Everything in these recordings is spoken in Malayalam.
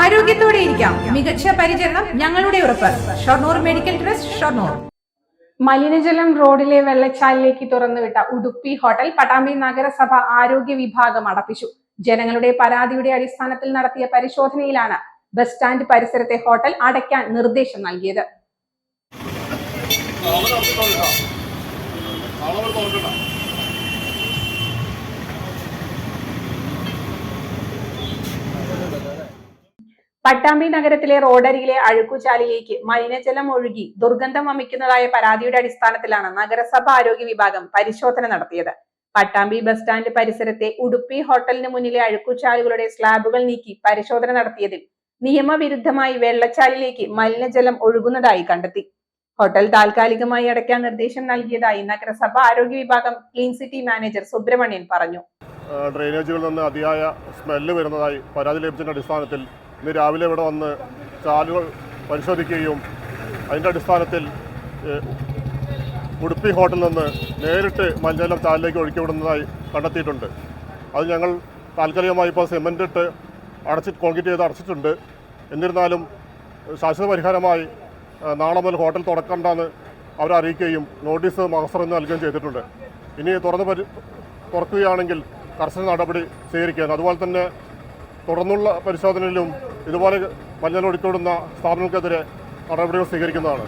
ആരോഗ്യത്തോടെ ഇരിക്കാം. മികച്ച പരിചരണം ഞങ്ങളുടെ ഉറപ്പ്. Shoranur medical trust Shoranur. മലിനജലം റോഡിലെ വെള്ളച്ചാലിലേക്ക് തുറന്നുവിട്ട ഉടുപ്പി ഹോട്ടൽ പട്ടാമ്പി നഗരസഭ ആരോഗ്യ വിഭാഗം അടപ്പിച്ചു. ജനങ്ങളുടെ പരാതിയുടെ അടിസ്ഥാനത്തിൽ നടത്തിയ പരിശോധനയിലാണ് ബസ് സ്റ്റാൻഡ് പരിസരത്തെ ഹോട്ടൽ അടയ്ക്കാൻ നിർദ്ദേശം നൽകിയത്. പട്ടാമ്പി നഗരത്തിലെ റോഡരികിലെ അഴുക്കുചാലിലേക്ക് മലിനജലം ഒഴുകി ദുർഗന്ധം വമിക്കുന്നതായ പരാതിയുടെ അടിസ്ഥാനത്തിലാണ് നഗരസഭ ആരോഗ്യ വിഭാഗം പരിശോധന നടത്തിയത്. പട്ടാമ്പി ബസ് സ്റ്റാൻഡ് പരിസരത്തെ ഉടുപ്പി ഹോട്ടലിന് മുന്നിലെ അഴുക്കുചാലുകളുടെ സ്ലാബുകൾ നീക്കി പരിശോധന നടത്തിയതിൽ നിയമവിരുദ്ധമായി വെള്ളച്ചാലിലേക്ക് മലിനജലം ഒഴുകുന്നതായി കണ്ടെത്തി. ഹോട്ടൽ താൽക്കാലികമായി അടയ്ക്കാൻ നിർദ്ദേശം നൽകിയതായി നഗരസഭ ആരോഗ്യ വിഭാഗം ക്ലീൻ സിറ്റി മാനേജർ സുബ്രഹ്മണ്യൻ പറഞ്ഞു. ഡ്രെയിനേജുകളിൽ നിന്ന് അതിയായ സ്മെല്ല് വരുന്നതായി പരാതി ലഭിച്ചതിന്റെ അടിസ്ഥാനത്തിൽ ഇന്ന് രാവിലെ ഇവിടെ വന്ന് ചാലുകൾ പരിശോധിക്കുകയും അതിന്റെ അടിസ്ഥാനത്തിൽ ഉടുപ്പി ഹോട്ടലിൽ നിന്ന് നേരിട്ട് മലിനജലം ഒഴുക്കി വിടുന്നതായി കണ്ടെത്തിയിട്ടുണ്ട്. അത് ഞങ്ങൾ താൽക്കാലികമായി ഇപ്പോൾ സിമന്റ് ഇട്ട് അടച്ചിട്ട് കോൺക്രീറ്റ് ചെയ്ത് അടച്ചിട്ടുണ്ട്. എന്നിരുന്നാലും ശാശ്വത പരിഹാരമായി നാളെ മുതൽ ഹോട്ടൽ തുറക്കണ്ടെന്ന് അവരറിയിക്കുകയും നോട്ടീസ് മഹസറിന് നൽകുകയും ചെയ്തിട്ടുണ്ട്. ഇനി തുറന്ന് പരി തുറക്കുകയാണെങ്കിൽ കർശന നടപടി സ്വീകരിക്കുകയാണ്. അതുപോലെ തന്നെ തുടർന്നുള്ള പരിശോധനയിലും ഇതുപോലെ മഞ്ഞൾ ഒഴുക്കിവിടുന്ന സ്ഥാപനങ്ങൾക്കെതിരെ നടപടികൾ സ്വീകരിക്കുന്നതാണ്.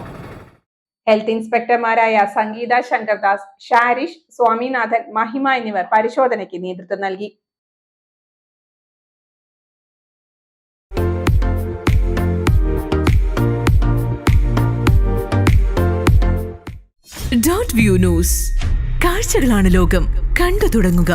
ഹെൽത്ത് ഇൻസ്പെക്ടർമാരായ സംഗീത ശങ്കർദാസ് ഷാരിഷ് സ്വാമിനാഥൻ മഹിമ എന്നിവർ പരിശോധനയ്ക്ക് നേതൃത്വം നൽകി. Dot view news. കാഴ്ചകളാണ് ലോകം. കണ്ടു തുടങ്ങുക.